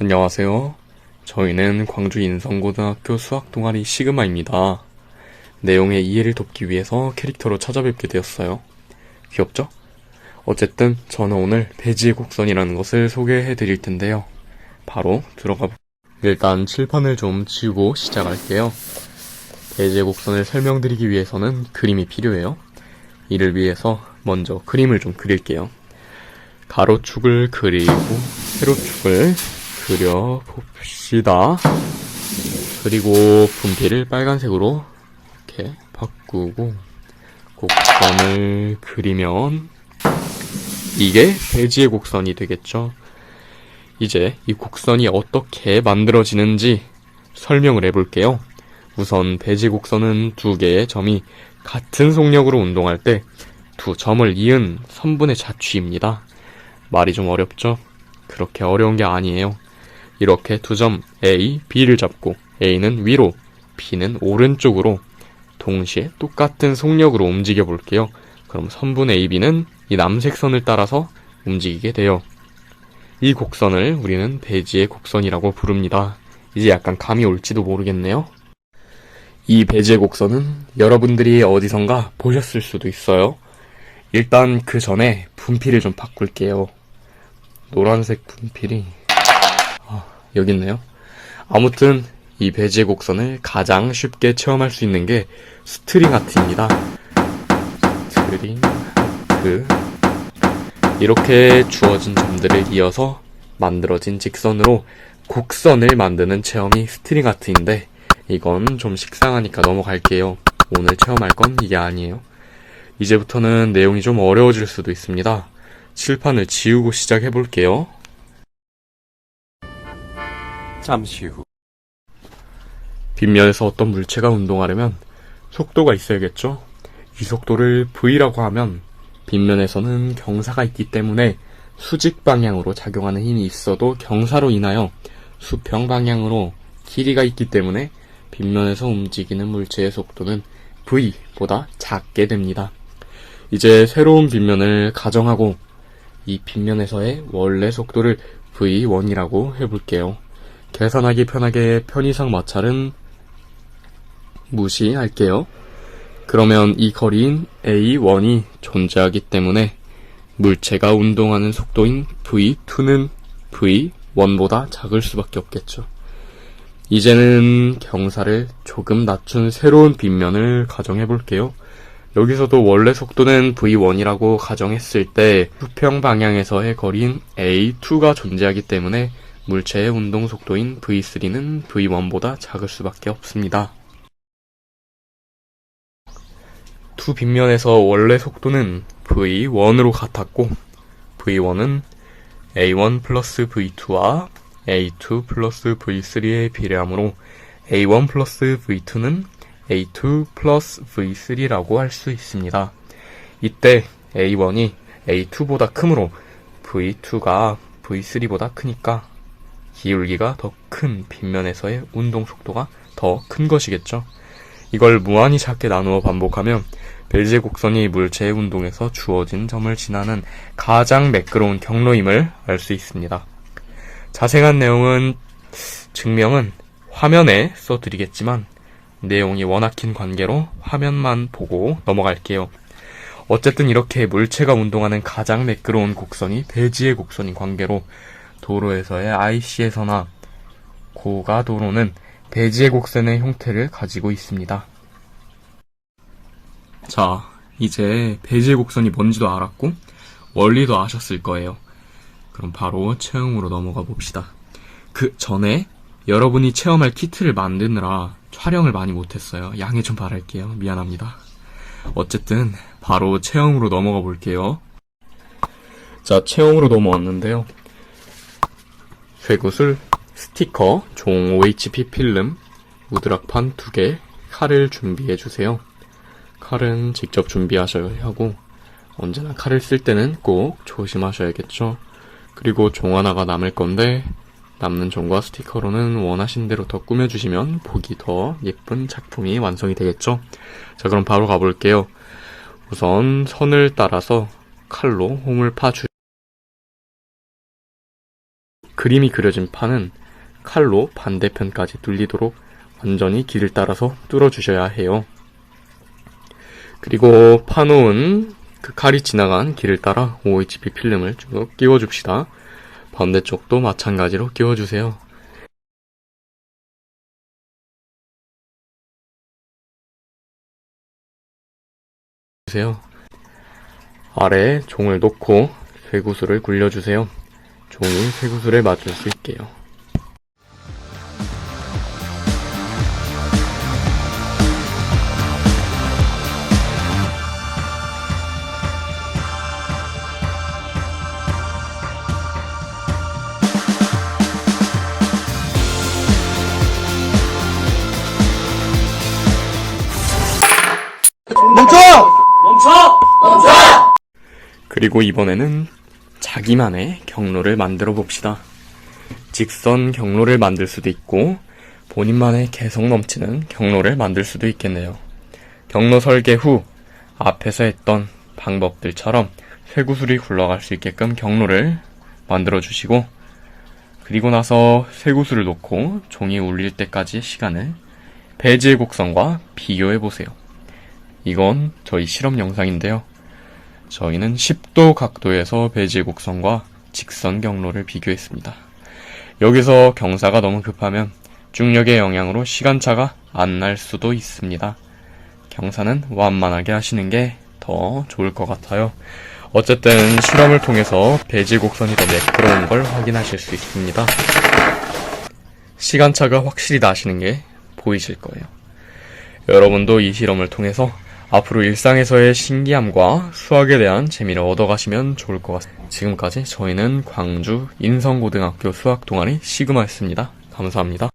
안녕하세요. 저희는 광주 인성고등학교 수학 동아리 시그마입니다. 내용의 이해를 돕기 위해서 캐릭터로 찾아뵙게 되었어요. 귀엽죠? 어쨌든 저는 오늘 배지의 곡선이라는 것을 소개해 드릴 텐데요. 바로 들어가 보... 일단 칠판을 좀 지우고 시작할게요. 배지의 곡선을 설명드리기 위해서는 그림이 필요해요. 이를 위해서 먼저 그림을 좀 그릴게요. 가로축을 그리고 세로축을 그려봅시다. 그리고 분필을 빨간색으로 이렇게 바꾸고 곡선을 그리면 이게 배지의 곡선이 되겠죠. 이제 이 곡선이 어떻게 만들어지는지 설명을 해볼게요. 우선 배지 곡선은 두 개의 점이 같은 속력으로 운동할 때 두 점을 이은 선분의 자취입니다. 말이 좀 어렵죠? 그렇게 어려운 게 아니에요. 이렇게 두 점 A, B를 잡고 A는 위로, B는 오른쪽으로 동시에 똑같은 속력으로 움직여 볼게요. 그럼 선분 AB는 이 남색 선을 따라서 움직이게 돼요. 이 곡선을 우리는 배지의 곡선이라고 부릅니다. 이제 약간 감이 올지도 모르겠네요. 이 배지의 곡선은 여러분들이 어디선가 보셨을 수도 있어요. 일단 그 전에 분필을 좀 바꿀게요. 노란색 분필이 아, 여기 있네요. 아무튼 이 배지의 곡선을 가장 쉽게 체험할 수 있는 게 스트링 아트입니다. 스트링 아트 이렇게 주어진 점들을 이어서 만들어진 직선으로 곡선을 만드는 체험이 스트링 아트인데 이건 좀 식상하니까 넘어갈게요. 오늘 체험할 건 이게 아니에요. 이제부터는 내용이 좀 어려워질 수도 있습니다. 칠판을 지우고 시작해 볼게요. 잠시 후 빗면에서 어떤 물체가 운동하려면 속도가 있어야겠죠? 이 속도를 V라고 하면 빗면에서는 경사가 있기 때문에 수직 방향으로 작용하는 힘이 있어도 경사로 인하여 수평 방향으로 길이가 있기 때문에 빗면에서 움직이는 물체의 속도는 V보다 작게 됩니다. 이제 새로운 빗면을 가정하고 이 빗면에서의 원래 속도를 V1이라고 해볼게요. 계산하기 편하게 편의상 마찰은 무시할게요. 그러면 이 거리인 A1이 존재하기 때문에 물체가 운동하는 속도인 V2는 V1보다 작을 수밖에 없겠죠. 이제는 경사를 조금 낮춘 새로운 빗면을 가정해 볼게요. 여기서도 원래 속도는 V1이라고 가정했을 때 수평 방향에서의 거리인 A2가 존재하기 때문에 물체의 운동 속도인 V3는 V1보다 작을 수밖에 없습니다. 두 빗면에서 원래 속도는 V1으로 같았고 V1은 A1 플러스 V2와 A2 플러스 V3에 비례하므로 A1 플러스 V2는 A2 플러스 V3라고 할 수 있습니다. 이때 A1이 A2보다 크므로 V2가 V3보다 크니까 기울기가 더 큰 빗면에서의 운동 속도가 더 큰 것이겠죠. 이걸 무한히 작게 나누어 반복하면 벨제 곡선이 물체의 운동에서 주어진 점을 지나는 가장 매끄러운 경로임을 알 수 있습니다. 자세한 내용은 증명은 화면에 써드리겠지만 내용이 워낙 긴 관계로 화면만 보고 넘어갈게요. 어쨌든 이렇게 물체가 운동하는 가장 매끄러운 곡선이 배지의 곡선인 관계로 도로에서의 IC에서나 고가 도로는 배지의 곡선의 형태를 가지고 있습니다. 자, 이제 배지의 곡선이 뭔지도 알았고 원리도 아셨을 거예요. 그럼 바로 체험으로 넘어가 봅시다. 그 전에 여러분이 체험할 키트를 만드느라 촬영을 많이 못했어요. 양해 좀 바랄게요. 미안합니다. 어쨌든 바로 체험으로 넘어가 볼게요. 자, 체험으로 넘어왔는데요. 쇠구슬, 스티커, 종 OHP 필름, 우드락판 2개, 칼을 준비해 주세요. 칼은 직접 준비하셔야 하고 언제나 칼을 쓸 때는 꼭 조심하셔야겠죠. 그리고 종 하나가 남을 건데 남는 종과 스티커로는 원하신 대로 더 꾸며주시면 보기 더 예쁜 작품이 완성이 되겠죠. 자 그럼 바로 가볼게요. 우선 선을 따라서 칼로 홈을 파주 그림이 그려진 판은 칼로 반대편까지 뚫리도록 완전히 길을 따라서 뚫어주셔야 해요. 그리고 파놓은 그 칼이 지나간 길을 따라 OHP 필름을 쭉 끼워줍시다. 반대쪽도 마찬가지로 끼워주세요. 주세요. 아래에 종을 놓고 쇠구슬을 굴려주세요. 종이 쇠구슬에 맞출 수 있게요. 그리고 이번에는 자기만의 경로를 만들어 봅시다. 직선 경로를 만들 수도 있고 본인만의 개성 넘치는 경로를 만들 수도 있겠네요. 경로 설계 후 앞에서 했던 방법들처럼 쇠구슬이 굴러갈 수 있게끔 경로를 만들어 주시고 그리고 나서 쇠구슬을 놓고 종이 울릴 때까지의 시간을 배지의 곡선과 비교해 보세요. 이건 저희 실험 영상인데요. 저희는 10도 각도에서 배지의 곡선과 직선 경로를 비교했습니다. 여기서 경사가 너무 급하면 중력의 영향으로 시간차가 안 날 수도 있습니다. 경사는 완만하게 하시는 게 더 좋을 것 같아요. 어쨌든 실험을 통해서 배지 곡선이 더 매끄러운 걸 확인하실 수 있습니다. 시간차가 확실히 나시는 게 보이실 거예요. 여러분도 이 실험을 통해서 앞으로 일상에서의 신기함과 수학에 대한 재미를 얻어가시면 좋을 것 같습니다. 지금까지 저희는 광주 인성고등학교 수학 동아리 시그마였습니다. 감사합니다.